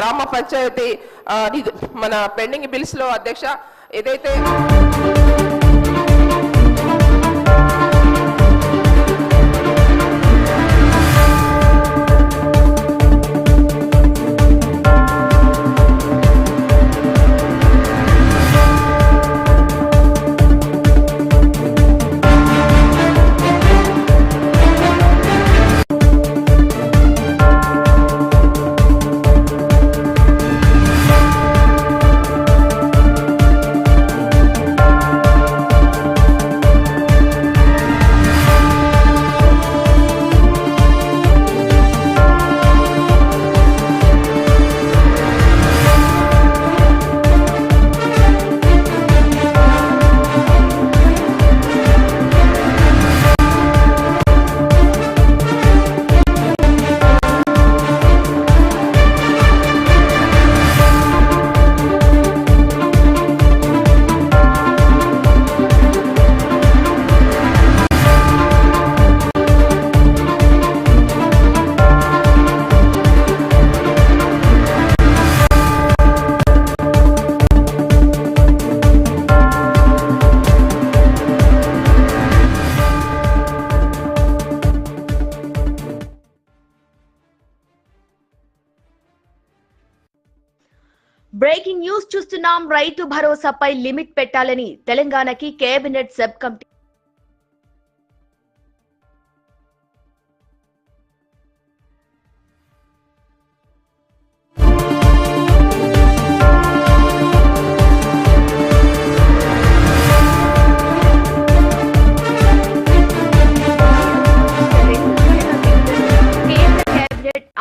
గ్రామ పంచాయతీ మన పెండింగ్ బిల్స్లో అధ్యక్ష ఏదైతే బ్రేకింగ్ న్యూస్ చూస్తున్నాం. రైతు భరోసాపై లిమిట్ పెట్టాలని తెలంగాణకి కేబినెట్ సబ్ కమిటీ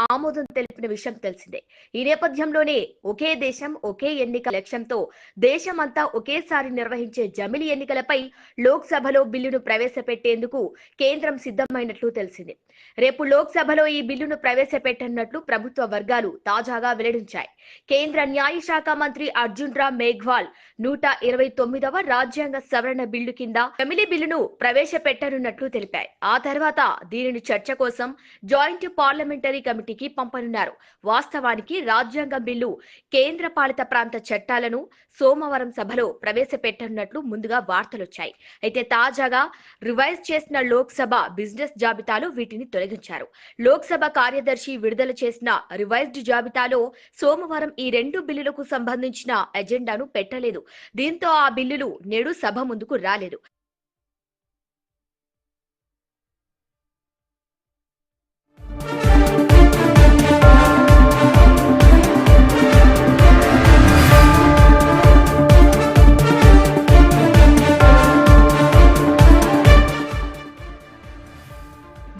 ఆమోదం తెలిపిన విషయం తెలిసిందే. ఈ నేపథ్యంలోనే ఒకే దేశం ఒకే ఎన్నిక లక్ష్యంతో దేశమంతా ఒకేసారి నిర్వహించే జమిలి ఎన్నికలపై లోక్సభలో బిల్లును ప్రవేశపెట్టేందుకు కేంద్రం సిద్ధమైనట్లు తెలిసింది. రేపు లోక్సభలో ఈ బిల్లును ప్రవేశపెట్టనున్నట్లు ప్రభుత్వ వర్గాలు తాజాగా వెల్లడించాయి. కేంద్ర న్యాయశాఖ మంత్రి అర్జున్ రామ్ మేఘ్వాల్ నూట ఇరవై తొమ్మిదవ రాజ్యాంగ సవరణ బిల్లు కింద జమిలి బిల్లును ప్రవేశపెట్టనున్నట్లు తెలిపాయి. ఆ తర్వాత దీనిని చర్చ కోసం జాయింట్ పార్లమెంటరీ కమిటీ కమిటీకి పంపనున్నారు. వాస్తవానికి రాజ్యాంగ బిల్లు కేంద్ర పాలిత ప్రాంత చట్టాలను సోమవారం సభలో ప్రవేశపెట్టనున్నట్లు ముందుగా వార్తలొచ్చాయి. అయితే తాజాగా రివైజ్ చేసిన లోక్సభ బిజినెస్ జాబితాలో వీటిని తొలగించారు. లోక్సభ కార్యదర్శి విడుదల చేసిన రివైజ్డ్ జాబితాలో సోమవారం ఈ రెండు బిల్లులకు సంబంధించిన ఎజెండాను పెట్టలేదు. దీంతో ఆ బిల్లులు నేడు సభ ముందుకు రాలేదు.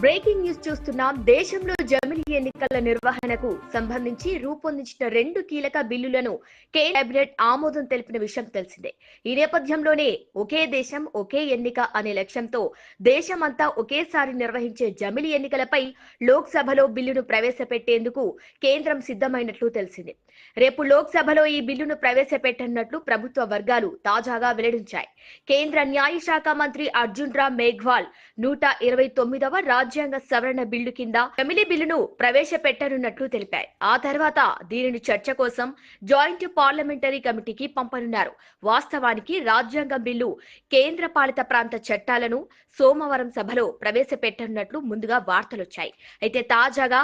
బ్రేకింగ్ న్యూస్ చూస్తున్నాం. దేశంలో జమిలి ఎన్నికల నిర్వహణకు సంబంధించి రూపొందించిన రెండు కీలక బిల్లులను కేబినెట్ ఆమోదం తెలిపిన విషయం తెలిసిందే. ఈ నేపథ్యంలోనే ఒకే దేశం ఒకే ఎన్నిక అనే లక్ష్యంతో దేశమంతా ఒకేసారి నిర్వహించే జమిలి ఎన్నికలపై లోక్సభలో బిల్లును ప్రవేశపెట్టేందుకు కేంద్రం సిద్ధమైనట్లు తెలిసింది. రేపు లోక్సభలో ఈ బిల్లును ప్రవేశపెట్టనున్నట్లు ప్రభుత్వ వర్గాలు తాజాగా వెల్లడించాయి. కేంద్ర న్యాయశాఖ మంత్రి అర్జున్ రామ్ మేఘ్వాల్ నూట ఇరవై తొమ్మిదవ రాజ్యాంగ సవరణ బిల్లు కింద జమిలి బిల్లును ప్రవేశపెట్టనున్నట్లు తెలిపాయి. ఆ తర్వాత దీనిని చర్చ కోసం జాయింట్ పార్లమెంటరీ కమిటీకి పంపనున్నారు. వాస్తవానికి రాజ్యాంగ బిల్లు కేంద్ర పాలిత ప్రాంత చట్టాలను సోమవారం సభలో ప్రవేశపెట్టనున్నట్లు ముందుగా వార్తలొచ్చాయి. అయితే తాజాగా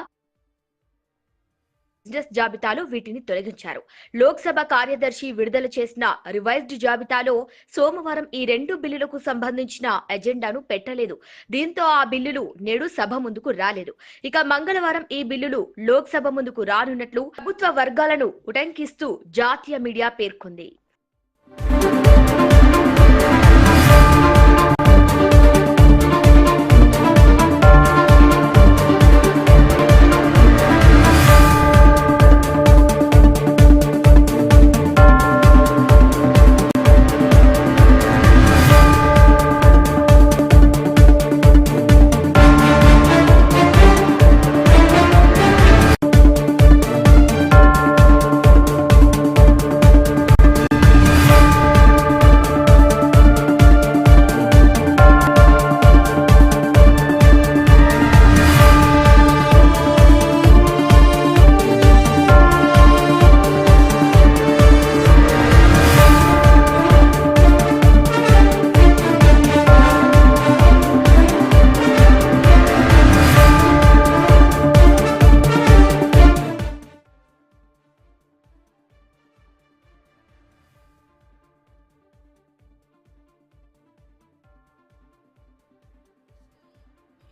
బిజినెస్ జాబితాలో వీటిని తొలగించారు. లోక్సభ కార్యదర్శి విడుదల చేసిన రివైజ్డ్ జాబితాలో సోమవారం ఈ రెండు బిల్లులకు సంబంధించిన ఎజెండాను పెట్టలేదు. దీంతో ఆ బిల్లులు నేడు సభ ముందుకు రాలేదు. ఇక మంగళవారం ఈ బిల్లులు లోక్సభ ముందుకు రానున్నట్లు ప్రభుత్వ వర్గాలను ఉటంకిస్తూ జాతీయ మీడియా పేర్కొంది.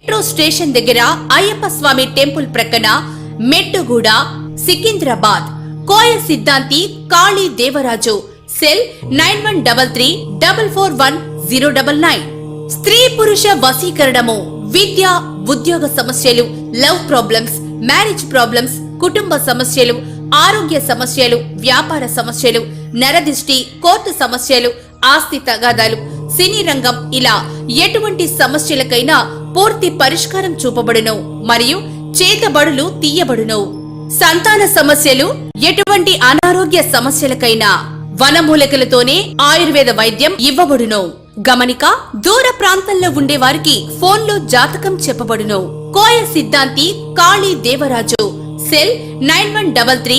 మెట్రో స్టేషన్ దగ్గర అయ్యప్ప స్వామి టెంపుల్ ప్రక్కన Mettuguda Secunderabad Koya Siddhanti Kali Devaraju cell nine one double three double four one zero double nine. స్త్రీ పురుష వశీకరణము విద్య ఉద్యోగ సమస్యలు లవ్ ప్రాబ్లమ్స్ మ్యారేజ్ ప్రాబ్లమ్స్ కుటుంబ సమస్యలు ఆరోగ్య సమస్యలు వ్యాపార సమస్యలు నరదిష్టి కోర్టు సమస్యలు ఆస్తి తగాదాలు సినీ రంగం ఇలా ఎటువంటి సమస్యలకైనా పూర్తి పరిష్కారం చూపబడును మరియు చేతబడులు తీయబడును. సంతాన సమస్యలు ఎటువంటి అనారోగ్య సమస్యలకైనా వనమూలికలతోనే ఆయుర్వేద వైద్యం ఇవ్వబడును. గమనిక దూర ప్రాంతంలో ఉండే వారికి ఫోన్లో జాతకం చెప్పబడును. Koya Siddhanti Kali Devaraju cell nine one double three